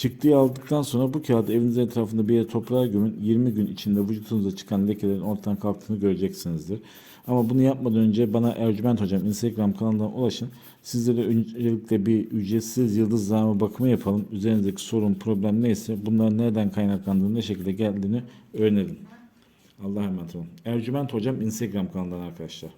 Çıktıyı aldıktan sonra bu kağıdı evinizin etrafında bir yere toprağa gömün. 20 gün içinde vücudunuza çıkan lekelerin ortadan kalktığını göreceksinizdir. Ama bunu yapmadan önce bana Ercüment Hocam Instagram kanalından ulaşın. Sizlere öncelikle bir ücretsiz yıldız zarfı bakımı yapalım. Üzerinizdeki sorun, problem neyse bunların nereden kaynaklandığını, ne şekilde geldiğini öğrenelim. Allah'a emanet olun. Ercüment Hocam Instagram kanalından arkadaşlar.